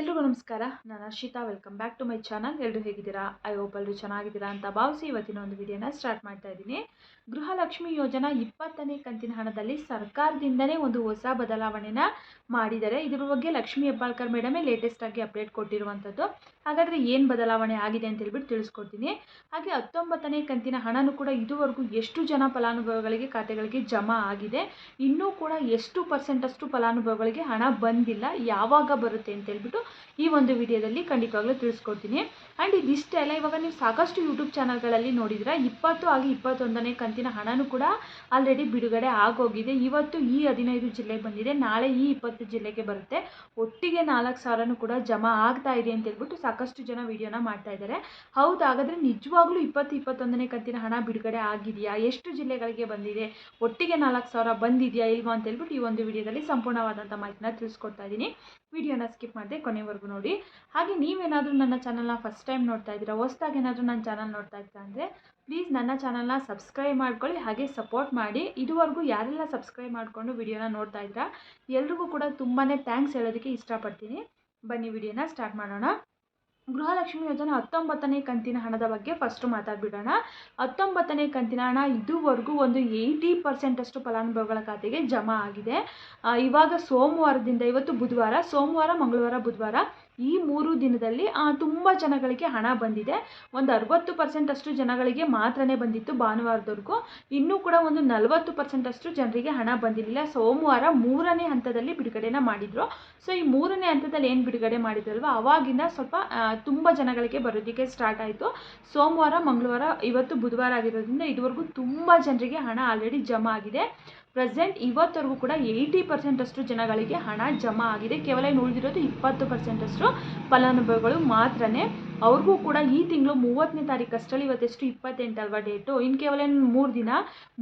ಎಲ್ರಿಗೂ ನಮಸ್ಕಾರ. ನಾನು Arshita welcome back to my channel. ಎಲ್ಲರೂ ಹೇಗಿದ್ದೀರಾ? ಐ ಹೋಪ್ ಎಲ್ಲರೂ ಚೆನ್ನಾಗಿದ್ದೀರಾ ಅಂತ ಭಾವಿಸಿ ಇವತ್ತಿನ ಒಂದು ವಿಡಿಯೋನ ಸ್ಟಾರ್ಟ್ ಮಾಡ್ತಾ ಇದ್ದೀನಿ. ಗೃಹಲಕ್ಷ್ಮಿ ಯೋಜನಾ ಇಪ್ಪತ್ತನೇ ಕಂತಿನ ಹಣದಲ್ಲಿ ಸರ್ಕಾರದಿಂದನೇ ಒಂದು ಹೊಸ ಬದಲಾವಣೆನ ಮಾಡಿದ್ದಾರೆ. ಇದ್ರ ಬಗ್ಗೆ ಲಕ್ಷ್ಮೀ ಹೆಬ್ಬಾಳ್ಕರ್ ಮೇಡಮೇ ಲೇಟೆಸ್ಟ್ ಆಗಿ ಅಪ್ಡೇಟ್ ಕೊಟ್ಟಿರುವಂಥದ್ದು ಹಾಗಾದರೆ ಏನು ಬದಲಾವಣೆ ಆಗಿದೆ ಅಂತ ಹೇಳ್ಬಿಟ್ಟು ತಿಳಿಸ್ಕೊಡ್ತೀನಿ. ಹಾಗೆ ಹತ್ತೊಂಬತ್ತನೇ ಕಂತಿನ ಹಣನೂ ಕೂಡ ಇದುವರೆಗೂ ಎಷ್ಟು ಜನ ಫಲಾನುಭವಿಗಳಿಗೆ ಖಾತೆಗಳಿಗೆ ಜಮಾ ಆಗಿದೆ. ಇನ್ನೂ ಕೂಡ ಎಷ್ಟು ಪರ್ಸೆಂಟಷ್ಟು ಫಲಾನುಭವಿಗಳಿಗೆ ಹಣ ಬಂದಿಲ್ಲ. ಯಾವಾಗ ಬರುತ್ತೆ ಅಂತ ಹೇಳ್ಬಿಟ್ಟು ಈ ಒಂದು ವಿಡಿಯೋದಲ್ಲಿ ಖಂಡಿತವಾಗ್ಲೂ ತಿಳಿಸ್ಕೊಡ್ತೀನಿ. ಆ್ಯಂಡ್ ಇದಿಷ್ಟೇ ಅಲ್ಲ, ಇವಾಗ ನೀವು ಸಾಕಷ್ಟು ಯೂಟ್ಯೂಬ್ ಚಾನಲ್ಗಳಲ್ಲಿ ನೋಡಿದ್ರೆ ಇಪ್ಪತ್ತು ಆಗಿ ಇಪ್ಪತ್ತೊಂದನೇ ಕಂತಿನ ಹಣನೂ ಕೂಡ ಆಲ್ರೆಡಿ ಬಿಡುಗಡೆ ಆಗೋಗಿದೆ. ಇವತ್ತು ಈ ಹದಿನೈದು ಜಿಲ್ಲೆಗೆ ಬಂದಿದೆ, ನಾಳೆ ಈ ಇಪ್ಪತ್ತು ಜಿಲ್ಲೆಗೆ ಬರುತ್ತೆ. ಒಟ್ಟಿಗೆ ನಾಲ್ಕು ಸಾವಿರನೂ ಕೂಡ ಜಮಾ ಆಗ್ತಾ ಇದೆ ಅಂತ ಹೇಳ್ಬಿಟ್ಟು ಸಾಕಷ್ಟು ಜನ ವಿಡಿಯೋನ ಮಾಡ್ತಾ ಇದ್ದಾರೆ. ಹೌದಾಗಾದರೆ ನಿಜವಾಗ್ಲೂ ಇಪ್ಪತ್ತು ಇಪ್ಪತ್ತೊಂದನೇ ಕಂತಿನ ಹಣ ಬಿಡುಗಡೆ ಆಗಿದೆಯಾ? ಎಷ್ಟು ಜಿಲ್ಲೆಗಳಿಗೆ ಬಂದಿದೆ? ಒಟ್ಟಿಗೆ ನಾಲ್ಕು ಸಾವಿರ ಬಂದಿದೆಯಾ ಇಲ್ವಾ ಅಂತ ಹೇಳ್ಬಿಟ್ಟು ಈ ಒಂದು ವಿಡಿಯೋದಲ್ಲಿ ಸಂಪೂರ್ಣವಾದಂಥ ಮಾಹಿತಿನ ತಿಳಿಸ್ಕೊಡ್ತಾ ಇದ್ದೀನಿ. ವಿಡಿಯೋನ ಸ್ಕಿಪ್ ಮಾಡಿದೆ ಕೊನೆವರೆಗೂ ನೋಡಿ. ಹಾಗೆ ನೀವೇನಾದರೂ ನನ್ನ ಚಾನಲ್ನ ಫಸ್ಟ್ ಟೈಮ್ ನೋಡ್ತಾ ಇದ್ದೀರಾ? ಹೊಸ್ದಾಗಿ ಏನಾದರೂ ನನ್ನ ಚಾನಲ್ ನೋಡ್ತಾ ಇದ್ದೀರಾ ಅಂದರೆ ಪ್ಲೀಸ್ ನನ್ನ ಚಾನಲ್ನ ಸಬ್ಸ್ಕ್ರೈಬ್ ಮಾಡ್ಕೊಳ್ಳಿ, ಹಾಗೆ ಸಪೋರ್ಟ್ ಮಾಡಿ. ಇದುವರೆಗೂ ಯಾರೆಲ್ಲ ಸಬ್ಸ್ಕ್ರೈಬ್ ಮಾಡಿಕೊಂಡು ವಿಡಿಯೋನ ನೋಡ್ತಾ ಇದ್ದೀರಾ, ಎಲ್ರಿಗೂ ಕೂಡ ತುಂಬಾ ಥ್ಯಾಂಕ್ಸ್ ಹೇಳೋದಕ್ಕೆ ಇಷ್ಟಪಡ್ತೀನಿ. ಬನ್ನಿ ವಿಡಿಯೋನ ಸ್ಟಾರ್ಟ್ ಮಾಡೋಣ. ಗೃಹಲಕ್ಷ್ಮಿ ಯೋಜನೆ ಹತ್ತೊಂಬತ್ತನೇ ಕಂತಿನ ಹಣದ ಬಗ್ಗೆ ಫಸ್ಟು ಮಾತಾಡ್ಬಿಡೋಣ. ಹತ್ತೊಂಬತ್ತನೇ ಕಂತಿನ ಹಣ ಇದುವರೆಗೂ ಒಂದು ಏಯ್ಟಿ ಪರ್ಸೆಂಟಷ್ಟು ಫಲಾನುಭವಿಗಳ ಖಾತೆಗೆ ಜಮಾ ಆಗಿದೆ. ಇವಾಗ ಸೋಮವಾರದಿಂದ, ಇವತ್ತು ಬುಧವಾರ, ಸೋಮವಾರ, ಮಂಗಳವಾರ, ಬುಧವಾರ ಈ ಮೂರು ದಿನದಲ್ಲಿ ತುಂಬ ಜನಗಳಿಗೆ ಹಣ ಬಂದಿದೆ. ಒಂದು ಅರವತ್ತು ಪರ್ಸೆಂಟಷ್ಟು ಜನಗಳಿಗೆ ಮಾತ್ರನೇ ಬಂದಿತ್ತು ಭಾನುವಾರದವರೆಗೂ. ಇನ್ನೂ ಕೂಡ ಒಂದು ನಲವತ್ತು ಪರ್ಸೆಂಟಷ್ಟು ಜನರಿಗೆ ಹಣ ಬಂದಿರಲಿಲ್ಲ. ಸೋಮವಾರ ಮೂರನೇ ಹಂತದಲ್ಲಿ ಬಿಡುಗಡೆನ ಮಾಡಿದರು. ಸೊ, ಈ ಮೂರನೇ ಹಂತದಲ್ಲಿ ಏನು ಬಿಡುಗಡೆ ಮಾಡಿದ್ರಲ್ವ? ಅವಾಗಿಂದ ಸ್ವಲ್ಪ ತುಂಬ ಜನಗಳಿಗೆ ಬರೋದಕ್ಕೆ ಸ್ಟಾರ್ಟ್ ಆಯಿತು. ಸೋಮವಾರ, ಮಂಗಳವಾರ, ಇವತ್ತು ಬುಧವಾರ ಆಗಿರೋದ್ರಿಂದ ಇದುವರೆಗೂ ತುಂಬ ಜನರಿಗೆ ಹಣ ಆಲ್ರೆಡಿ ಜಮಾ ಆಗಿದೆ. ಪ್ರೆಸೆಂಟ್ ಇವತ್ತವರೆಗೂ ಕೂಡ ಏಯ್ಟಿ ಪರ್ಸೆಂಟಷ್ಟು ಜನಗಳಿಗೆ ಹಣ ಜಮಾ ಆಗಿದೆ. ಕೇವಲ ಇನ್ನು ಉಳಿದಿರೋದು ಇಪ್ಪತ್ತು ಪರ್ಸೆಂಟಷ್ಟು ಫಲಾನುಭವಿಗಳು ಮಾತ್ರನೇ. ಅವ್ರಿಗೂ ಕೂಡ ಈ ತಿಂಗಳು ಮೂವತ್ತನೇ ತಾರೀಕು ಅಷ್ಟರಲ್ಲಿ ಇವತ್ತೆಷ್ಟು ಇಪ್ಪತ್ತೆಂಟು ಅಲ್ವಾ ಡೇಟು? ಇನ್ನು ಕೇವಲ ಮೂರು ದಿನ.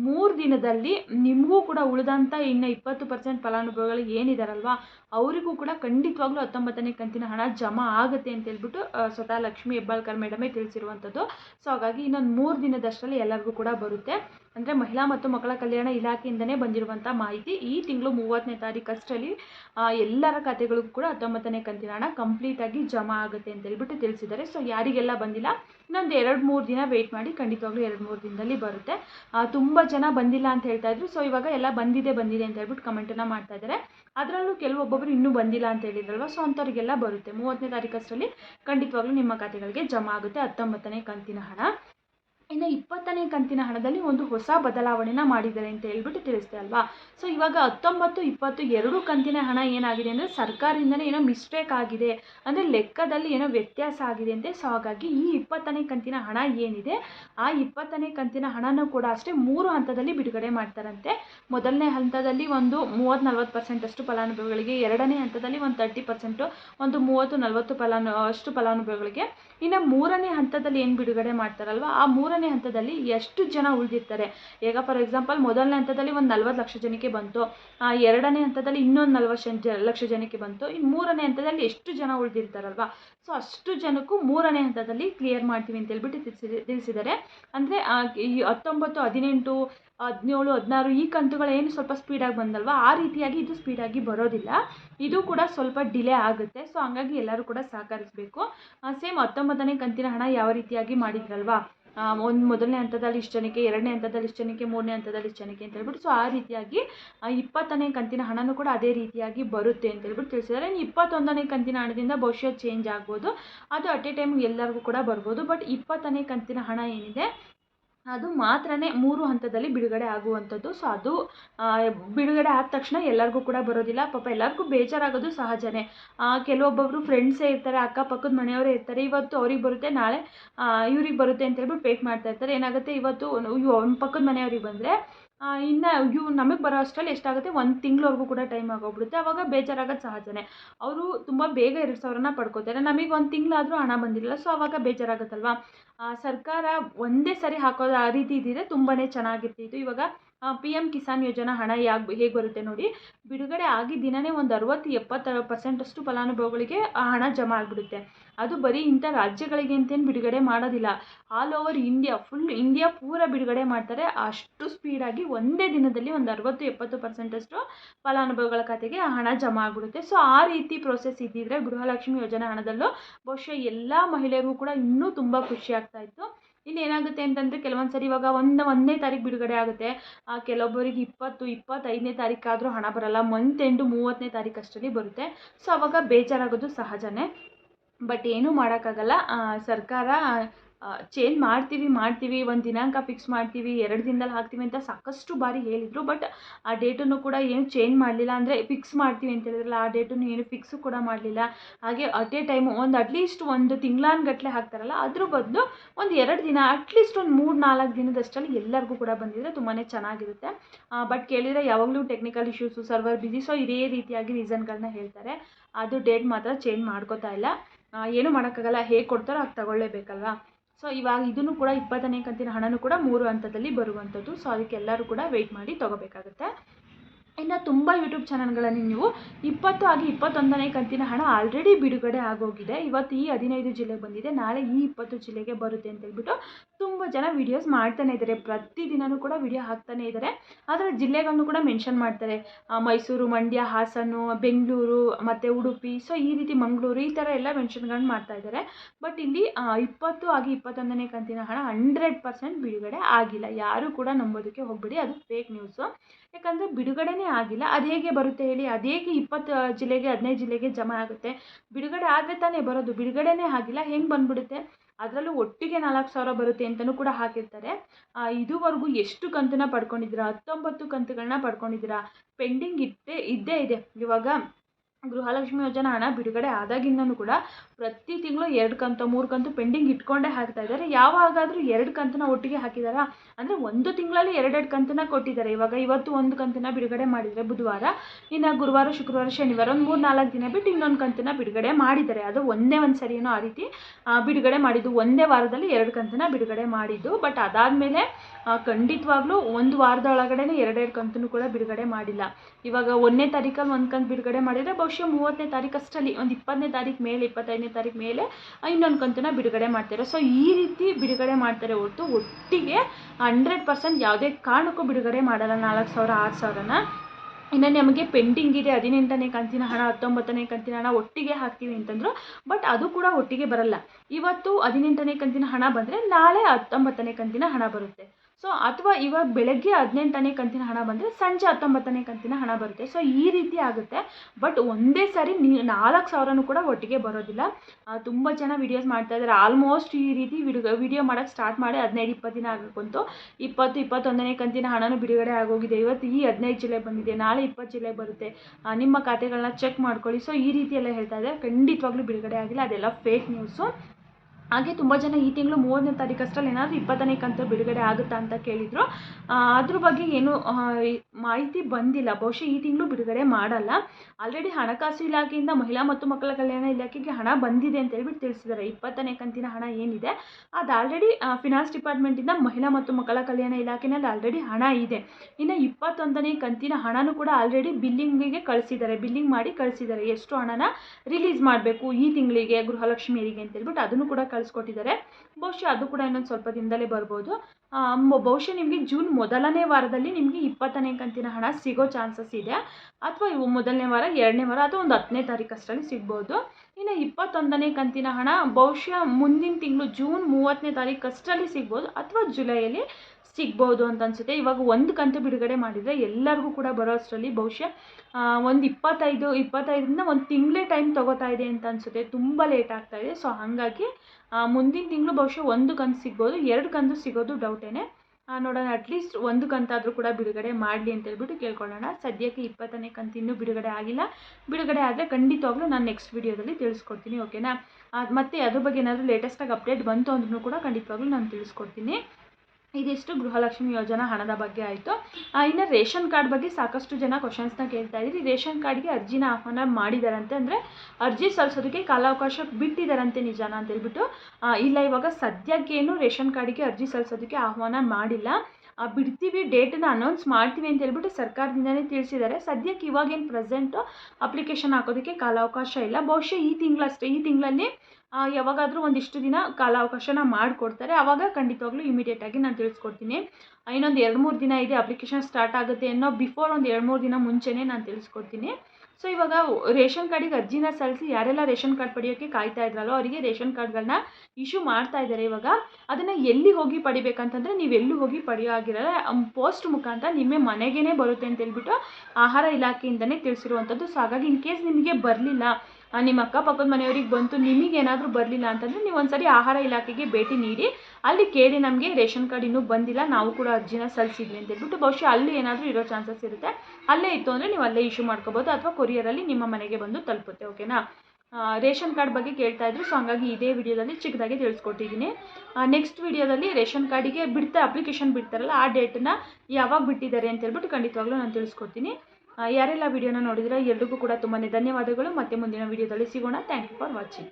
ಮೂರು ದಿನದಲ್ಲಿ ನಿಮಗೂ ಕೂಡ ಉಳಿದಂಥ ಇನ್ನು ಇಪ್ಪತ್ತು ಪರ್ಸೆಂಟ್ ಫಲಾನುಭವಿಗಳು ಏನಿದಾರಲ್ವಾ? ಅವರಿಗೂ ಕೂಡ ಖಂಡಿತವಾಗ್ಲೂ ಹತ್ತೊಂಬತ್ತನೇ ಕಂತಿನ ಹಣ ಜಮಾ ಆಗುತ್ತೆ ಅಂತ ಹೇಳ್ಬಿಟ್ಟು ಸ್ವತಃ ಲಕ್ಷ್ಮೀ ಹೆಬ್ಬಾಳ್ಕರ್ ಮೇಡಮೇ ತಿಳಿಸಿರುವಂಥದ್ದು. ಸೊ, ಹಾಗಾಗಿ ಇನ್ನೊಂದು ಮೂರು ದಿನದಷ್ಟರಲ್ಲಿ ಎಲ್ಲರಿಗೂ ಕೂಡ ಬರುತ್ತೆ. ಅಂದರೆ ಮಹಿಳಾ ಮತ್ತು ಮಕ್ಕಳ ಕಲ್ಯಾಣ ಇಲಾಖೆಯಿಂದನೇ ಬಂದಿರುವಂಥ ಮಾಹಿತಿ ಈ ತಿಂಗಳು ಮೂವತ್ತನೇ ತಾರೀಕಷ್ಟರಲ್ಲಿ ಎಲ್ಲರ ಖಾತೆಗಳಿಗೂ ಕೂಡ ಹತ್ತೊಂಬತ್ತನೇ ಕಂತಿನ ಹಣ ಕಂಪ್ಲೀಟಾಗಿ ಜಮಾ ಆಗುತ್ತೆ ಅಂತ ಹೇಳ್ಬಿಟ್ಟು ತಿಳಿಸಿದ್ದಾರೆ. ಸೊ, ಯಾರಿಗೆಲ್ಲ ಬಂದಿಲ್ಲ ಇನ್ನೊಂದು ಎರಡು ಮೂರು ದಿನ ವೆಯ್ಟ್ ಮಾಡಿ ಖಂಡಿತವಾಗ್ಲೂ ಎರಡು ಮೂರು ದಿನದಲ್ಲಿ ಬರುತ್ತೆ. ತುಂಬ ಜನ ಬಂದಿಲ್ಲ ಅಂತ ಹೇಳ್ತಾ ಇದ್ರು. ಸೊ ಇವಾಗ ಎಲ್ಲ ಬಂದಿದೆ ಬಂದಿದೆ ಅಂತ ಹೇಳ್ಬಿಟ್ಟು ಕಮೆಂಟನ್ನು ಮಾಡ್ತಾ ಇದ್ದಾರೆ ಅದರಲ್ಲೂ ಕೆಲವೊಬ್ಬೊಬ್ಬರು ಇನ್ನೂ ಬಂದಿಲ್ಲ ಅಂತ ಹೇಳಿದ್ರಲ್ವ? ಸೊ ಅಂಥವ್ರಿಗೆಲ್ಲ ಬರುತ್ತೆ. ಮೂವತ್ತನೇ ತಾರೀಕಷ್ಟರಲ್ಲಿ ಖಂಡಿತವಾಗ್ಲೂ ನಿಮ್ಮ ಖಾತೆಗಳಿಗೆ ಜಮಾ ಆಗುತ್ತೆ ಹತ್ತೊಂಬತ್ತನೇ ಕಂತಿನ ಹಣ. ಇನ್ನು ಇಪ್ಪತ್ತನೇ ಕಂತಿನ ಹಣದಲ್ಲಿ ಒಂದು ಹೊಸ ಬದಲಾವಣೆನ ಮಾಡಿದ್ದಾರೆ ಅಂತ ಹೇಳ್ಬಿಟ್ಟು ತಿಳಿಸ್ತೆ ಅಲ್ವಾ? ಸೊ ಇವಾಗ ಹತ್ತೊಂಬತ್ತು, ಇಪ್ಪತ್ತು ಎರಡು ಕಂತಿನ ಹಣ ಏನಾಗಿದೆ ಅಂದರೆ ಸರ್ಕಾರದಿಂದಲೇ ಏನೋ ಮಿಸ್ಟೇಕ್ ಆಗಿದೆ. ಅಂದರೆ ಲೆಕ್ಕದಲ್ಲಿ ಏನೋ ವ್ಯತ್ಯಾಸ ಆಗಿದೆ ಅಂತೆ. ಸೊ ಹಾಗಾಗಿ ಈ ಇಪ್ಪತ್ತನೇ ಕಂತಿನ ಹಣ ಏನಿದೆ, ಆ ಇಪ್ಪತ್ತನೇ ಕಂತಿನ ಹಣನೂ ಕೂಡ ಅಷ್ಟೇ ಮೂರು ಹಂತದಲ್ಲಿ ಬಿಡುಗಡೆ ಮಾಡ್ತಾರಂತೆ. ಮೊದಲನೇ ಹಂತದಲ್ಲಿ ಒಂದು ಮೂವತ್ತು ನಲ್ವತ್ತು ಪರ್ಸೆಂಟಷ್ಟು ಫಲಾನುಭವಿಗಳಿಗೆ, ಎರಡನೇ ಹಂತದಲ್ಲಿ ಒಂದು ತರ್ಟಿ ಪರ್ಸೆಂಟು ಒಂದು ಮೂವತ್ತು ನಲವತ್ತು ಫಲಾನು, ಅಷ್ಟು ಫಲಾನುಭವಿಗಳಿಗೆ. ಇನ್ನು ಮೂರನೇ ಹಂತದಲ್ಲಿ ಏನು ಬಿಡುಗಡೆ ಮಾಡ್ತಾರಲ್ವ? ಆ ಮೂರನೇ ಹಂತದಲ್ಲಿ ಎಷ್ಟು ಜನ ಉಳಿದಿರ್ತಾರೆ? ಈಗ ಫಾರ್ ಎಕ್ಸಾಂಪಲ್ ಮೊದಲನೇ ಹಂತದಲ್ಲಿ ಒಂದು ನಲ್ವತ್ತು ಲಕ್ಷ ಜನಕ್ಕೆ ಬಂತು. ಎರಡನೇ ಹಂತದಲ್ಲಿ ಇನ್ನೊಂದು ನಲ್ವತ್ತು ಲಕ್ಷ ಜನಕ್ಕೆ ಬಂತು. ಇನ್ನು ಮೂರನೇ ಹಂತದಲ್ಲಿ ಎಷ್ಟು ಜನ ಉಳಿದಿರ್ತಾರಲ್ವ? ಸೊ ಅಷ್ಟು ಜನಕ್ಕೂ ಮೂರನೇ ಹಂತದಲ್ಲಿ ಕ್ಲಿಯರ್ ಮಾಡ್ತೀವಿ ಅಂತ ಹೇಳ್ಬಿಟ್ಟು ತಿಳಿಸಿ ತಿಳಿಸಿದ್ದಾರೆ. ಅಂದರೆ ಈ ಹತ್ತೊಂಬತ್ತು, ಹದಿನೆಂಟು ಹದಿನೇಳು, ಹದಿನಾರು ಈ ಕಂತುಗಳು ಏನು ಸ್ವಲ್ಪ ಸ್ಪೀಡಾಗಿ ಬಂದಲ್ವ? ಆ ರೀತಿಯಾಗಿ ಇದು ಸ್ಪೀಡಾಗಿ ಬರೋದಿಲ್ಲ. ಇದು ಕೂಡ ಸ್ವಲ್ಪ ಡಿಲೇ ಆಗುತ್ತೆ. ಸೊ ಹಂಗಾಗಿ ಎಲ್ಲರೂ ಕೂಡ ಸಹಕರಿಸಬೇಕು. ಸೇಮ್ ಹತ್ತೊಂಬತ್ತನೇ ಕಂತಿನ ಹಣ ಯಾವ ರೀತಿಯಾಗಿ ಮಾಡಿದ್ರಲ್ವಾ? ಒಂದು ಮೊದಲನೇ ಹಂತದಲ್ಲಿ ಇಷ್ಟು ಜನಕ್ಕೆ, ಎರಡನೇ ಹಂತದಲ್ಲಿ ಇಷ್ಟು ಜನಕ್ಕೆ, ಮೂರನೇ ಹಂತದಲ್ಲಿ ಇಷ್ಟು ಜನಕ್ಕೆ ಅಂತ ಹೇಳ್ಬಿಟ್ಟು ಸೊ ಆ ರೀತಿಯಾಗಿ ಇಪ್ಪತ್ತನೇ ಕಂತಿನ ಹಣನೂ ಕೂಡ ಅದೇ ರೀತಿಯಾಗಿ ಬರುತ್ತೆ ಅಂತ ಹೇಳ್ಬಿಟ್ಟು ತಿಳಿಸಿದ್ದಾರೆ. ಇನ್ನು ಇಪ್ಪತ್ತೊಂದನೇ ಕಂತಿನ ಹಣದಿಂದ ಭವಿಷ್ಯ ಚೇಂಜ್ ಆಗ್ಬೋದು. ಅದು ಅಟ್ ಎ ಟೈಮ್ ಎಲ್ಲರಿಗೂ ಕೂಡ ಬರ್ಬೋದು. ಬಟ್ ಇಪ್ಪತ್ತನೇ ಕಂತಿನ ಹಣ ಏನಿದೆ? ಅದು ಮಾತ್ರನೇ ಮೂರು ಹಂತದಲ್ಲಿ ಬಿಡುಗಡೆ ಆಗುವಂಥದ್ದು. ಸೊ ಅದು ಬಿಡುಗಡೆ ಆದ ತಕ್ಷಣ ಎಲ್ಲರಿಗೂ ಕೂಡ ಬರೋದಿಲ್ಲ. ಪಾಪ ಎಲ್ಲರಿಗೂ ಬೇಜಾರಾಗೋದು ಸಹಜನೇ. ಕೆಲವೊಬ್ಬೊಬ್ರು ಫ್ರೆಂಡ್ಸೇ ಇರ್ತಾರೆ, ಅಕ್ಕಪಕ್ಕದ ಮನೆಯವರೇ ಇರ್ತಾರೆ. ಇವತ್ತು ಅವ್ರಿಗೆ ಬರುತ್ತೆ, ನಾಳೆ ಇವ್ರಿಗೆ ಬರುತ್ತೆ ಅಂತ ಹೇಳ್ಬಿಟ್ಟು ವೇಟ್ ಮಾಡ್ತಾ ಇರ್ತಾರೆ. ಏನಾಗುತ್ತೆ, ಇವತ್ತು ಇವ್ ಅವ್ನ ಪಕ್ಕದ ಮನೆಯವ್ರಿಗೆ ಬಂದರೆ ಇನ್ನು ಇವು ನಮಗೆ ಬರೋ ಅಷ್ಟರಲ್ಲಿ ಎಷ್ಟಾಗುತ್ತೆ? ಒಂದು ತಿಂಗಳವರೆಗೂ ಕೂಡ ಟೈಮ್ ಆಗೋಗ್ಬಿಡುತ್ತೆ. ಅವಾಗ ಬೇಜಾರಾಗೋದು ಸಹಜನೇ. ಅವರು ತುಂಬ ಬೇಗ ಎರಡು ಸಾವಿರನ ಪಡ್ಕೋತಾರೆ. ನಮಗೆ ಒಂದು ತಿಂಗಳಾದರೂ ಹಣ ಬಂದಿರಲ್ಲ ಸೊ ಅವಾಗ ಬೇಜಾರಾಗುತ್ತಲ್ವ? ಸರ್ಕಾರ ಒಂದೇ ಸರಿ ಹಾಕೋದು ಆ ರೀತಿ ಇದ್ದಿದ್ದರೆ ತುಂಬಾ ಚೆನ್ನಾಗಿರ್ತಿತ್ತು. ಇವಾಗ ಪಿ ಎಂ ಕಿಸಾನ್ ಯೋಜನಾ ಹಣ ಯಾಕೆ ಹೇಗೆ ಬರುತ್ತೆ ನೋಡಿ, ಬಿಡುಗಡೆ ಆಗಿ ದಿನವೇ ಒಂದು ಅರವತ್ತು, ಎಪ್ಪತ್ತು ಪರ್ಸೆಂಟಷ್ಟು ಫಲಾನುಭವಿಗಳಿಗೆ ಆ ಹಣ ಜಮಾ ಆಗಿಬಿಡುತ್ತೆ. ಅದು ಬರೀ ಇಂಥ ರಾಜ್ಯಗಳಿಗೆ ಅಂತೇನು ಬಿಡುಗಡೆ ಮಾಡೋದಿಲ್ಲ. All over India, full India ಪೂರ ಬಿಡುಗಡೆ ಮಾಡ್ತಾರೆ. ಅಷ್ಟು ಸ್ಪೀಡಾಗಿ ಒಂದೇ ದಿನದಲ್ಲಿ ಒಂದು ಅರವತ್ತು, ಎಪ್ಪತ್ತು ಪರ್ಸೆಂಟಷ್ಟು ಫಲಾನುಭವಿಗಳ ಖಾತೆಗೆ ಆ ಹಣ ಜಮಾ ಆಗಿಬಿಡುತ್ತೆ. ಸೊ, ಆ ರೀತಿ ಪ್ರೋಸೆಸ್ ಇದ್ದಿದ್ರೆ ಗೃಹಲಕ್ಷ್ಮಿ ಯೋಜನಾ ಹಣದಲ್ಲೂ ಬಹುಶಃ ಎಲ್ಲ ಮಹಿಳೆಯರಿಗೂ ಕೂಡ ಇನ್ನೂ ತುಂಬ ಖುಷಿ ಆಗ್ತಾ ಇತ್ತು. ಇಲ್ಲಿ ಏನಾಗುತ್ತೆ ಅಂತಂದರೆ ಕೆಲವೊಂದು ಸರಿ ಇವಾಗ ಒಂದು ಒಂದನೇ ತಾರೀಕು ಬಿಡುಗಡೆ ಆಗುತ್ತೆ. ಕೆಲವೊಬ್ಬರಿಗೆ ಇಪ್ಪತ್ತು, ಇಪ್ಪತ್ತೈದನೇ ತಾರೀಕಾದರೂ ಹಣ ಬರಲ್ಲ. ಮಂತ್ ಎಂಡು ಮೂವತ್ತನೇ ತಾರೀಕು ಅಷ್ಟರಲ್ಲಿ ಬರುತ್ತೆ. ಸೊ ಅವಾಗ ಬೇಜಾರಾಗೋದು ಸಹಜವೇ ಬಟ್ ಏನೂ ಮಾಡೋಕ್ಕಾಗಲ್ಲ. ಸರ್ಕಾರ ಚೇಂಜ್ ಮಾಡ್ತೀವಿ ಮಾಡ್ತೀವಿ, ಒಂದು ದಿನಾಂಕ ಫಿಕ್ಸ್ ಮಾಡ್ತೀವಿ, ಎರಡು ದಿನದಲ್ಲಿ ಹಾಕ್ತೀವಿ ಅಂತ ಸಾಕಷ್ಟು ಬಾರಿ ಹೇಳಿದರು ಬಟ್ ಆ ಡೇಟನ್ನು ಕೂಡ ಏನು ಚೇಂಜ್ ಮಾಡಲಿಲ್ಲ ಅಂದರೆ ಫಿಕ್ಸ್ ಮಾಡ್ತೀವಿ ಅಂತ ಹೇಳಿದ್ರಲ್ಲ, ಆ ಡೇಟನ್ನು ಏನು ಫಿಕ್ಸು ಕೂಡ ಮಾಡಲಿಲ್ಲ. ಹಾಗೆ ಅಟ್ ಎ ಟೈಮು ಒಂದು ಅಟ್ಲೀಸ್ಟ್ ಒಂದು ತಿಂಗಳಾನ್ಗಟ್ಲೆ ಹಾಕ್ತಾರಲ್ಲ, ಅದ್ರ ಬದಲು ಒಂದು ಎರಡು ದಿನ ಅಟ್ಲೀಸ್ಟ್ ಒಂದು ಮೂರು ನಾಲ್ಕು ದಿನದಷ್ಟರಲ್ಲಿ ಎಲ್ಲರಿಗೂ ಕೂಡ ಬಂದಿದ್ರೆ ತುಂಬಾ ಚೆನ್ನಾಗಿರುತ್ತೆ. ಬಟ್ ಕೇಳಿದರೆ ಯಾವಾಗಲೂ technical issues server busy so ಇದೇ ರೀತಿಯಾಗಿ ರೀಸನ್ಗಳನ್ನ ಹೇಳ್ತಾರೆ. ಅದು ಡೇಟ್ ಮಾತ್ರ ಚೇಂಜ್ ಮಾಡ್ಕೋತಾ ಇಲ್ಲ. ಏನು ಮಾಡೋಕ್ಕಾಗಲ್ಲ, ಹೇಗೆ ಕೊಡ್ತಾರೋ ಹಾಗೆ ತಗೊಳ್ಳೇಬೇಕಲ್ವಾ? ಸೊ ಇವಾಗ ಇದನ್ನು ಕೂಡ ಇಪ್ಪತ್ತನೇ ಕಂತಿನ ಹಣನೂ ಕೂಡ ಮೂರು ಹಂತದಲ್ಲಿ ಬರುವಂಥದ್ದು. ಸೊ ಅದಕ್ಕೆ ಎಲ್ಲರೂ ಕೂಡ ವೆಯ್ಟ್ ಮಾಡಿ ತೊಗೋಬೇಕಾಗುತ್ತೆ. ಇನ್ನು ತುಂಬ ಯೂಟ್ಯೂಬ್ ಚಾನಲ್ಗಳಲ್ಲಿ ನೀವು ಇಪ್ಪತ್ತು ಆಗಿ ಇಪ್ಪತ್ತೊಂದನೇ ಕಂತಿನ ಹಣ ಆಲ್ರೆಡಿ ಬಿಡುಗಡೆ ಆಗೋಗಿದೆ. ಇವತ್ತು ಈ ಹದಿನೈದು ಜಿಲ್ಲೆಗೆ ಬಂದಿದೆ. ನಾಳೆ ಈ ಇಪ್ಪತ್ತು ಜಿಲ್ಲೆಗೆ ಬರುತ್ತೆ ಅಂತ ಹೇಳ್ಬಿಟ್ಟು ತುಂಬ ಜನ ವಿಡಿಯೋಸ್ ಮಾಡ್ತಾನೆ ಇದ್ದಾರೆ ಪ್ರತಿದಿನವೂ ಕೂಡ ವಿಡಿಯೋ ಹಾಕ್ತಾನೆ ಇದ್ದಾರೆ ಅದರ ಜಿಲ್ಲೆಗಳನ್ನು ಕೂಡ ಮೆನ್ಷನ್ ಮಾಡ್ತಾರೆ. ಮೈಸೂರು, ಮಂಡ್ಯ, ಹಾಸನ, ಬೆಂಗಳೂರು, ಮತ್ತು ಉಡುಪಿ. ಸೊ ಈ ರೀತಿ ಮಂಗಳೂರು ಈ ಥರ ಎಲ್ಲ ಮೆನ್ಷನ್ಗಳನ್ನ ಮಾಡ್ತಾ ಇದ್ದಾರೆ ಬಟ್ ಇಲ್ಲಿ ಇಪ್ಪತ್ತು ಆಗಿ ಇಪ್ಪತ್ತೊಂದನೇ ಕಂತಿನ ಹಣ ಹಂಡ್ರೆಡ್ ಪರ್ಸೆಂಟ್ ಬಿಡುಗಡೆ ಆಗಿಲ್ಲ. ಯಾರೂ ಕೂಡ ನಂಬೋದಕ್ಕೆ ಹೋಗಬೇಡಿ. ಅದು ಫೇಕ್ ನ್ಯೂಸು ಯಾಕಂದರೆ ಬಿಡುಗಡೆನೇ ಆಗಿಲ್ಲ. ಅದು ಹೇಗೆ ಬರುತ್ತೆ ಹೇಳಿ, ಅದು ಹೇಗೆ ಇಪ್ಪತ್ತು ಜಿಲ್ಲೆಗೆ, ಹದಿನೈದು ಜಿಲ್ಲೆಗೆ ಜಮಾ ಆಗುತ್ತೆ. ಬಿಡುಗಡೆ ಆದರೆ ತಾನೇ ಬರೋದು. ಬಿಡುಗಡೆನೇ ಆಗಿಲ್ಲ. ಹೆಂಗೆ ಬಂದ್ಬಿಡುತ್ತೆ? ಅದರಲ್ಲೂ ಒಟ್ಟಿಗೆ ನಾಲ್ಕು ಸಾವಿರ ಬರುತ್ತೆ ಅಂತಲೂ ಕೂಡ ಹಾಕಿರ್ತಾರೆ. ಇದುವರೆಗೂ ಎಷ್ಟು ಕಂತನ್ನು ಪಡ್ಕೊಂಡಿದ್ದೀರಾ? ಹತ್ತೊಂಬತ್ತು ಕಂತುಗಳನ್ನ ಪಡ್ಕೊಂಡಿದ್ದೀರಾ? ಪೆಂಡಿಂಗ್ ಇಟ್ಟೇ ಇದ್ದೇ ಇದೆ. ಇವಾಗ ಗೃಹಲಕ್ಷ್ಮಿ ಯೋಜನಾ ಹಣ ಬಿಡುಗಡೆ ಆದಾಗಿಂದನೂ ಕೂಡ ಪ್ರತಿ ತಿಂಗಳು ಎರಡು ಕಂತು, ಮೂರು ಕಂತು ಪೆಂಡಿಂಗ್ ಇಟ್ಕೊಂಡೇ ಹಾಕ್ತಾ ಇದ್ದಾರೆ. ಯಾವಾಗಾದರೂ ಎರಡು ಕಂತನ್ನ ಒಟ್ಟಿಗೆ ಹಾಕಿದಾರಾ? ಅಂದರೆ ಒಂದು ತಿಂಗಳಲ್ಲಿ ಎರಡೆರಡು ಕಂತನ್ನ ಕೊಟ್ಟಿದ್ದಾರೆ. ಇವಾಗ ಇವತ್ತು ಒಂದು ಕಂತನ್ನ ಬಿಡುಗಡೆ ಮಾಡಿದರೆ ಬುಧವಾರ, ಇನ್ನು ಗುರುವಾರ, ಶುಕ್ರವಾರ, ಶನಿವಾರ ಒಂದು ಮೂರು ನಾಲ್ಕು ದಿನ ಬಿಟ್ಟು ಇನ್ನೊಂದು ಕಂತನ್ನ ಬಿಡುಗಡೆ ಮಾಡಿದ್ದಾರೆ. ಅದು ಒಂದೇ ಒಂದು ಸರಿನೋ ಆ ರೀತಿ ಬಿಡುಗಡೆ ಮಾಡಿದ್ದು. ಒಂದೇ ವಾರದಲ್ಲಿ ಎರಡು ಕಂತನ್ನ ಬಿಡುಗಡೆ ಮಾಡಿದ್ದು. ಬಟ್ ಅದಾದಮೇಲೆ ಖಂಡಿತವಾಗ್ಲೂ ಒಂದು ವಾರದ ಒಳಗಡೆ ಎರಡೆರಡು ಕಂತನ್ನು ಕೂಡ ಬಿಡುಗಡೆ ಮಾಡಿಲ್ಲ. ಇವಾಗ ಒಂದನೇ ತಾರೀಕಲ್ಲಿ ಒಂದು ಕಂತು ಬಿಡುಗಡೆ ಮಾಡಿದರೆ ಬಹುಶಃ ಮೂವತ್ತನೇ ತಾರೀಕು ಅಷ್ಟರಲ್ಲಿ ಒಂದು ಇಪ್ಪತ್ತನೇ ತಾರೀಕು ಮೇಲೆ, ಇಪ್ಪತ್ತೈದನೇ ತಾರೀಕು ಮೇಲೆ ಇನ್ನೊಂದು ಕಂತನ್ನ ಬಿಡುಗಡೆ ಮಾಡ್ತಾರೆ. ಸೊ ಈ ರೀತಿ ಬಿಡುಗಡೆ ಮಾಡ್ತಾರೆ ಹೊರತು ಒಟ್ಟಿಗೆ ಹಂಡ್ರೆಡ್ ಪರ್ಸೆಂಟ್ ಯಾವುದೇ ಕಾರಣಕ್ಕೂ ಬಿಡುಗಡೆ ಮಾಡಲ್ಲ ನಾಲ್ಕು ಸಾವಿರ, ಆರು ಸಾವಿರನ. ಇನ್ನು ನಮಗೆ ಪೆಂಡಿಂಗ್ ಇದೆ, ಹದಿನೆಂಟನೇ ಕಂತಿನ ಹಣ, ಹತ್ತೊಂಬತ್ತನೇ ಕಂತಿನ ಹಣ ಒಟ್ಟಿಗೆ ಹಾಕ್ತೀವಿ ಅಂತಂದರು ಬಟ್ ಅದು ಕೂಡ ಒಟ್ಟಿಗೆ ಬರಲ್ಲ. ಇವತ್ತು ಹದಿನೆಂಟನೇ ಕಂತಿನ ಹಣ ಬಂದರೆ ನಾಳೆ ಹತ್ತೊಂಬತ್ತನೇ ಕಂತಿನ ಹಣ ಬರುತ್ತೆ. ಸೊ ಅಥವಾ ಇವಾಗ ಬೆಳಗ್ಗೆ ಹದಿನೆಂಟನೇ ಕಂತಿನ ಹಣ ಬಂದರೆ ಸಂಜೆ ಹತ್ತೊಂಬತ್ತನೇ ಕಂತಿನ ಹಣ ಬರುತ್ತೆ. ಸೊ ಈ ರೀತಿ ಆಗುತ್ತೆ. ಬಟ್ ಒಂದೇ ಸಾರಿ ನೀ ನಾಲ್ಕು ಸಾವಿರನೂ ಕೂಡ ಒಟ್ಟಿಗೆ ಬರೋದಿಲ್ಲ. ತುಂಬ ಜನ ವೀಡಿಯೋಸ್ ಮಾಡ್ತಾ ಇದ್ದಾರೆ ಆಲ್ಮೋಸ್ಟ್ ಈ ರೀತಿ ವಿಡಿಯೋ ವಿಡಿಯೋ ಮಾಡೋಕ್ಕೆ ಸ್ಟಾರ್ಟ್ ಮಾಡಿ ಹದಿನೈದು, ಇಪ್ಪತ್ತು ದಿನ ಆಗಕ್ಕಂತು ಇಪ್ಪತ್ತು, ಇಪ್ಪತ್ತೊಂದನೇ ಕಂತಿನ ಹಣನೂ ಬಿಡುಗಡೆ ಆಗೋಗಿದೆ. ಇವತ್ತು ಈ ಹದಿನೈದು ಜಿಲ್ಲೆ ಬಂದಿದೆ. ನಾಳೆ ಇಪ್ಪತ್ತು ಜಿಲ್ಲೆ ಬರುತ್ತೆ. ನಿಮ್ಮ ಖಾತೆಗಳನ್ನ ಚೆಕ್ ಮಾಡ್ಕೊಳ್ಳಿ. ಸೊ ಈ ರೀತಿ ಎಲ್ಲ ಹೇಳ್ತಾ ಇದ್ದಾರೆ ಖಂಡಿತವಾಗ್ಲೂ ಬಿಡುಗಡೆ ಆಗಿಲ್ಲ. ಅದೆಲ್ಲ ಫೇಕ್ ನ್ಯೂಸು ಹಾಗೆ ತುಂಬ ಜನ ಈ ತಿಂಗಳು ಮೂವತ್ತನೇ ತಾರೀಕು ಅಷ್ಟರಲ್ಲಿ ಏನಾದರೂ ಇಪ್ಪತ್ತನೇ ಕಂತು ಬಿಡುಗಡೆ ಆಗುತ್ತಾ ಅಂತ ಕೇಳಿದರು. ಅದ್ರ ಬಗ್ಗೆ ಏನು ಮಾಹಿತಿ ಬಂದಿಲ್ಲ. ಬಹುಶಃ ಈ ತಿಂಗಳು ಬಿಡುಗಡೆ ಮಾಡಲ್ಲ. ಆಲ್ರೆಡಿ ಹಣಕಾಸು ಇಲಾಖೆಯಿಂದ ಮಹಿಳಾ ಮತ್ತು ಮಕ್ಕಳ ಕಲ್ಯಾಣ ಇಲಾಖೆಗೆ ಹಣ ಬಂದಿದೆ ಅಂತ ಹೇಳ್ಬಿಟ್ಟು ತಿಳಿಸಿದ್ದಾರೆ. ಇಪ್ಪತ್ತನೇ ಕಂತಿನ ಹಣ ಏನಿದೆ? ಅದು ಆಲ್ರೆಡಿ ಫಿನಾನ್ಸ್ ಡಿಪಾರ್ಟ್ಮೆಂಟಿಂದ ಮಹಿಳಾ ಮತ್ತು ಮಕ್ಕಳ ಕಲ್ಯಾಣ ಇಲಾಖೆನಲ್ಲಿ ಆಲ್ರೆಡಿ ಹಣ ಇದೆ. ಇನ್ನು ಇಪ್ಪತ್ತೊಂದನೇ ಕಂತಿನ ಹಣನೂ ಕೂಡ ಆಲ್ರೆಡಿ ಬಿಲ್ಲಿಂಗಿಗೆ ಕಳಿಸಿದ್ದಾರೆ. ಬಿಲ್ಲಿಂಗ್ ಮಾಡಿ ಕಳಿಸಿದ್ದಾರೆ. ಎಷ್ಟು ಹಣನ ರಿಲೀಸ್ ಮಾಡಬೇಕು ಈ ತಿಂಗಳಿಗೆ ಗೃಹಲಕ್ಷ್ಮಿಯರಿಗೆ ಅಂತ ಹೇಳ್ಬಿಟ್ಟು ಅದನ್ನು ಕೂಡ ಕಳಿಸ್ಕೊಟ್ಟಿದ್ದಾರೆ. ಬಹುಶಃ ಅದು ಕೂಡ ಇನ್ನೊಂದು ಸ್ವಲ್ಪ ದಿನದಲ್ಲೇ ಬರ್ಬೋದು. ಬಹುಶಃ ನಿಮಗೆ ಜೂನ್ ಮೊದಲನೇ ವಾರದಲ್ಲಿ ನಿಮಗೆ ಇಪ್ಪತ್ತನೇ ಕಂತಿನ ಹಣ ಸಿಗೋ ಚಾನ್ಸಸ್ ಇದೆ. ಅಥವಾ ಇವು ಮೊದಲನೇ ವಾರ, ಎರಡನೇ ವಾರ, ಅಥವಾ ಒಂದು ಹತ್ತನೇ ತಾರೀಕು ಅಷ್ಟರಲ್ಲಿ ಸಿಗ್ಬೋದು. ಇನ್ನು ಇಪ್ಪತ್ತೊಂದನೇ ಕಂತಿನ ಹಣ ಬಹುಶಃ ಮುಂದಿನ ತಿಂಗಳು ಜೂನ್ ಮೂವತ್ತನೇ ತಾರೀಕು ಅಷ್ಟರಲ್ಲಿ ಸಿಗ್ಬೋದು. ಅಥವಾ ಜುಲೈಯಲ್ಲಿ ಸಿಗ್ಬೋದು ಅಂತ ಅನಿಸುತ್ತೆ. ಇವಾಗ ಒಂದು ಕಂತು ಬಿಡುಗಡೆ ಮಾಡಿದರೆ ಎಲ್ಲರಿಗೂ ಕೂಡ ಬರೋ ಅಷ್ಟರಲ್ಲಿ ಬಹುಶಃ ಒಂದು ಇಪ್ಪತ್ತೈದು, ಇಪ್ಪತ್ತೈದರಿಂದ ಒಂದು ತಿಂಗಳೇ ಟೈಮ್ ತೊಗೋತಾ ಇದೆ ಅಂತ ಅನಿಸುತ್ತೆ. ತುಂಬ ಲೇಟ್ ಆಗ್ತಾ ಇದೆ. ಸೊ ಹಾಗಾಗಿ ಮುಂದಿನ ತಿಂಗಳು ಬಹುಶಃ ಒಂದು ಕಂತು ಸಿಗ್ಬೋದು. ಎರಡು ಕಂತು ಸಿಗೋದು ಡೌಟೇನೆ ನೋಡೋಣ ಅಟ್ಲೀಸ್ಟ್ ಒಂದು ಕಂತಾದರೂ ಕೂಡ ಬಿಡುಗಡೆ ಮಾಡಲಿ ಅಂತ ಹೇಳ್ಬಿಟ್ಟು ಕೇಳ್ಕೊಳ್ಳೋಣ. ಸದ್ಯಕ್ಕೆ ಇಪ್ಪತ್ತನೇ ಕಂತು ಇನ್ನೂ ಬಿಡುಗಡೆ ಆಗಿಲ್ಲ. ಬಿಡುಗಡೆ ಆದರೆ ಖಂಡಿತವಾಗ್ಲೂ ನಾನು ನೆಕ್ಸ್ಟ್ ವೀಡಿಯೋದಲ್ಲಿ ತಿಳಿಸ್ಕೊಡ್ತೀನಿ ಓಕೆನಾ ಮತ್ತು ಅದ್ರ ಬಗ್ಗೆ ಏನಾದರೂ ಲೇಟೆಸ್ಟಾಗಿ ಅಪ್ಡೇಟ್ ಬಂತು ಅಂದ್ರೂ ಕೂಡ ಖಂಡಿತವಾಗ್ಲೂ ನಾನು ತಿಳಿಸ್ಕೊಡ್ತೀನಿ. ಇದಿಷ್ಟು ಗೃಹಲಕ್ಷ್ಮಿ ಯೋಜನಾ ಹಣದ ಬಗ್ಗೆ ಆಯಿತು. ಇನ್ನು ರೇಷನ್ ಕಾರ್ಡ್ ಬಗ್ಗೆ ಸಾಕಷ್ಟು ಜನ ಕ್ವಶನ್ಸ್ನ ಕೇಳ್ತಾ ಇದ್ದೀರಿ. ರೇಷನ್ ಕಾರ್ಡ್ಗೆ ಅರ್ಜಿನ ಆಹ್ವಾನ ಮಾಡಿದಾರಂತೆ ಅಂದರೆ ಅರ್ಜಿ ಸಲ್ಲಿಸೋದಕ್ಕೆ ಕಾಲಾವಕಾಶ ಬಿಟ್ಟಿದ್ದಾರಂತೆ ನಿಜಾನ ಅಂತ ಹೇಳ್ಬಿಟ್ಟು ಇಲ್ಲ ಇವಾಗ ಸದ್ಯಕ್ಕೇನು ರೇಷನ್ ಕಾರ್ಡಿಗೆ ಅರ್ಜಿ ಸಲ್ಲಿಸೋದಕ್ಕೆ ಆಹ್ವಾನ ಮಾಡಿಲ್ಲ. ಬಿಡ್ತೀವಿ ಡೇಟನ್ನ ಅನೌನ್ಸ್ ಮಾಡ್ತೀವಿ ಅಂತ ಹೇಳ್ಬಿಟ್ಟು ಸರ್ಕಾರದಿಂದನೇ ತಿಳಿಸಿದ್ದಾರೆ. ಸದ್ಯಕ್ಕೆ ಇವಾಗೇನು ಪ್ರೆಸೆಂಟು ಅಪ್ಲಿಕೇಶನ್ ಹಾಕೋದಕ್ಕೆ ಕಾಲಾವಕಾಶ ಇಲ್ಲ. ಬಹುಶಃ ಈ ತಿಂಗಳಷ್ಟೇ. ಈ ತಿಂಗಳಲ್ಲಿ ಯಾವಾಗಾದರೂ ಒಂದಿಷ್ಟು ದಿನ ಕಾಲಾವಕಾಶನ ಮಾಡಿಕೊಡ್ತಾರೆ. ಆವಾಗ ಖಂಡಿತವಾಗ್ಲೂ ಇಮಿಡಿಯೇಟಾಗಿ ನಾನು ತಿಳಿಸ್ಕೊಡ್ತೀನಿ. ಇನ್ನೊಂದು ಎರಡು ಮೂರು ದಿನ ಇದೆ ಅಪ್ಲಿಕೇಶನ್ ಸ್ಟಾರ್ಟ್ ಆಗುತ್ತೆ ಅನ್ನೋ ಬಿಫೋರ್ ಒಂದು ಎರಡು ಮೂರು ದಿನ ಮುಂಚೆನೇ ನಾನು ತಿಳಿಸ್ಕೊಡ್ತೀನಿ. ಸೊ ಇವಾಗ ರೇಷನ್ ಕಾರ್ಡಿಗೆ ಅರ್ಜಿನ ಸಲ್ಲಿಸಿ ಯಾರೆಲ್ಲ ರೇಷನ್ ಕಾರ್ಡ್ ಪಡೆಯೋಕ್ಕೆ ಕಾಯ್ತಾ ಇದ್ರಲ್ಲೋ ಅವರಿಗೆ ರೇಷನ್ ಕಾರ್ಡ್ಗಳನ್ನ ಇಶ್ಯೂ ಮಾಡ್ತಾ ಇದ್ದಾರೆ ಇವಾಗ. ಅದನ್ನು ಎಲ್ಲಿ ಹೋಗಿ ಪಡಿಬೇಕಂತಂದರೆ ನೀವು ಎಲ್ಲಿ ಹೋಗಿ ಪಡೆಯೋ ಆಗಿರಲ್ಲ ಪೋಸ್ಟ್ ಮುಖಾಂತರ ನಿಮ್ಮ ಮನೆಗೇ ಬರುತ್ತೆ ಅಂತ ಹೇಳ್ಬಿಟ್ಟು ಆಹಾರ ಇಲಾಖೆಯಿಂದನೇ ತಿಳಿಸಿರುವಂಥದ್ದು ಸೊ ಹಾಗಾಗಿ ಇನ್ ಕೇಸ್ ನಿಮಗೆ ಬರಲಿಲ್ಲ ನಿಮ್ಮ ಅಕ್ಕಪಕ್ಕದ ಮನೆಯವ್ರಿಗೆ ಬಂತು ನಿಮಗೇನಾದರೂ ಬರಲಿಲ್ಲ ಅಂತಂದರೆ ನೀವು ಒಂದ್ಸರಿ ಆಹಾರ ಇಲಾಖೆಗೆ ಭೇಟಿ ನೀಡಿ, ಅಲ್ಲಿ ಕೇಳಿ ನಮಗೆ ರೇಷನ್ ಕಾರ್ಡ್ ಇನ್ನೂ ಬಂದಿಲ್ಲ, ನಾವು ಕೂಡ ಅರ್ಜಿನ ಸಲ್ಲಿಸಿದ್ವಿ ಅಂತ ಹೇಳ್ಬಿಟ್ಟು ಬಹುಶಃ ಅಲ್ಲಿ ಏನಾದರೂ ಇರೋ ಚಾನ್ಸಸ್ ಇರುತ್ತೆ. ಅಲ್ಲೇ ಇತ್ತು ಅಂದರೆ ನೀವು ಅಲ್ಲೇ ಇಶ್ಯೂ ಮಾಡ್ಕೋಬೋದು ಅಥವಾ ಕೊರಿಯರಲ್ಲಿ ನಿಮ್ಮ ಮನೆಗೆ ಬಂದು ತಲುಪುತ್ತೆ ಓಕೆನಾ ರೇಷನ್ ಕಾರ್ಡ್ ಬಗ್ಗೆ ಕೇಳ್ತಾ ಇದ್ರು ಸೊ ಹಂಗಾಗಿ ಇದೇ ವಿಡಿಯೋದಲ್ಲಿ ಚಿಕ್ಕದಾಗಿ ತಿಳಿಸ್ಕೊಟ್ಟಿದ್ದೀನಿ. ನೆಕ್ಸ್ಟ್ ವಿಡಿಯೋದಲ್ಲಿ ರೇಷನ್ ಕಾರ್ಡಿಗೆ ಬಿಡ್ತಾ ಅಪ್ಲಿಕೇಶನ್ ಬಿಡ್ತಾರಲ್ಲ, ಆ ಡೇಟನ್ನ ಯಾವಾಗ ಬಿಟ್ಟಿದ್ದಾರೆ ಅಂತ ಹೇಳ್ಬಿಟ್ಟು ಖಂಡಿತವಾಗ್ಲೂ ನಾನು ತಿಳಿಸ್ಕೊಡ್ತೀನಿ. ಯಾರೆಲ್ಲ ವಿಡಿಯೋನ ನೋಡಿದ್ರೆ ಎಲ್ರಿಗೂ ಕೂಡ ತುಂಬಾ ಧನ್ಯವಾದಗಳು. ಮತ್ತೆ ಮುಂದಿನ ವಿಡಿಯೋದಲ್ಲಿ ಸಿಗೋಣ. Thank you for watching